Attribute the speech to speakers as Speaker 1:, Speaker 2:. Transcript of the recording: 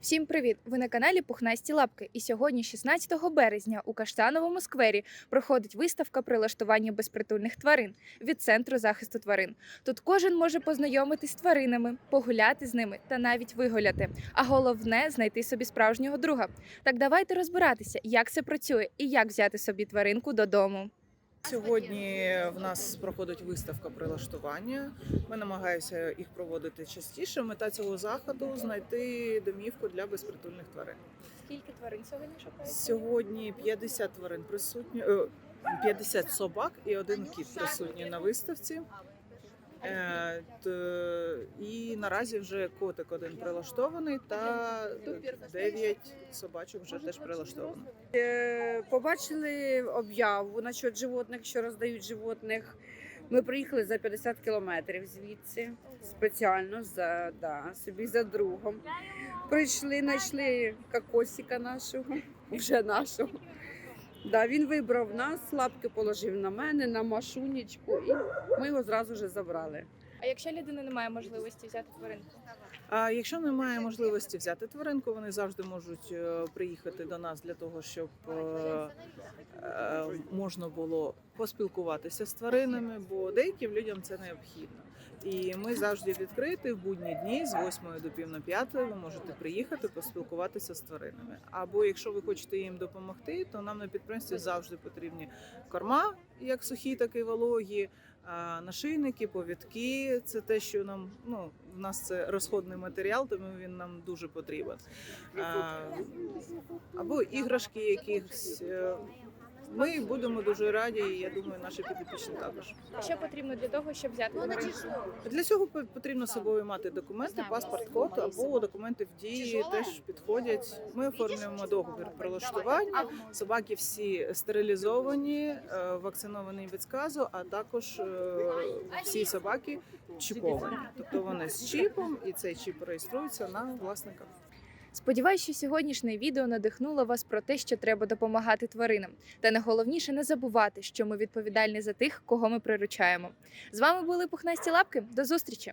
Speaker 1: Всім привіт! Ви на каналі Пухнасті Лапки. І сьогодні, 16 березня, у Каштановому сквері проходить виставка прилаштування безпритульних тварин від центру захисту тварин. Тут кожен може познайомитись з тваринами, погуляти з ними та навіть вигуляти. А головне знайти собі справжнього друга. Так давайте розбиратися, як це працює і як взяти собі тваринку додому.
Speaker 2: Сьогодні в нас проходить виставка прилаштування. Ми намагаємося їх проводити частіше. Мета цього заходу знайти домівку для безпритульних тварин.
Speaker 1: Скільки тварин сьогодні шукається?
Speaker 2: Сьогодні 50 тварин присутні, е, 50 собак і один кіт присутні на виставці. Е, І наразі вже котик один прилаштований, та 9 собачок вже теж прилаштовано.
Speaker 3: Е, Побачили об'яву насчет животних, що роздають животних. Ми приїхали за 50 кілометрів звідси, спеціально за да, собі за другом. Прийшли, знайшли кокосика нашого, вже нашого. Да, він вибрав нас, лапки положив на мене, на машунечку, і ми його зразу ж забрали.
Speaker 1: А якщо людина не має можливості взяти тваринку?
Speaker 2: А якщо немає можливості взяти тваринку, вони завжди можуть е, приїхати до нас для того, щоб е, е, можна було поспілкуватися з тваринами, бо деяким людям це необхідно. І ми завжди відкриті в будні дні з 8 до пів на 5 ви можете приїхати поспілкуватися з тваринами. Або якщо ви хочете їм допомогти, то нам на підприємстві завжди потрібні корма, як сухі, так і вологі. Нашийники, повідки це те, що нам ну в нас це розходний матеріал, тому він нам дуже потрібен. Або іграшки якихось. Ми будемо дуже раді, і я думаю, наші підопічні також.
Speaker 1: Що потрібно для того, щоб взяти тваринку?
Speaker 2: Для цього по- потрібно з собою мати документи, паспорт, код або документи в дії теж підходять. Ми оформлюємо договір про влаштування. Собаки всі стерилізовані, е, вакциновані від сказу, а також е, всі собаки чіповані. Тобто вони з чіпом, і цей чіп реєструється на власника.
Speaker 1: Сподіваюсь, що сьогоднішнє відео надихнуло вас про те, що треба допомагати тваринам. Та найголовніше не забувати, що ми відповідальні за тих, кого ми приручаємо. З вами були Пухнасті Лапки. До зустрічі!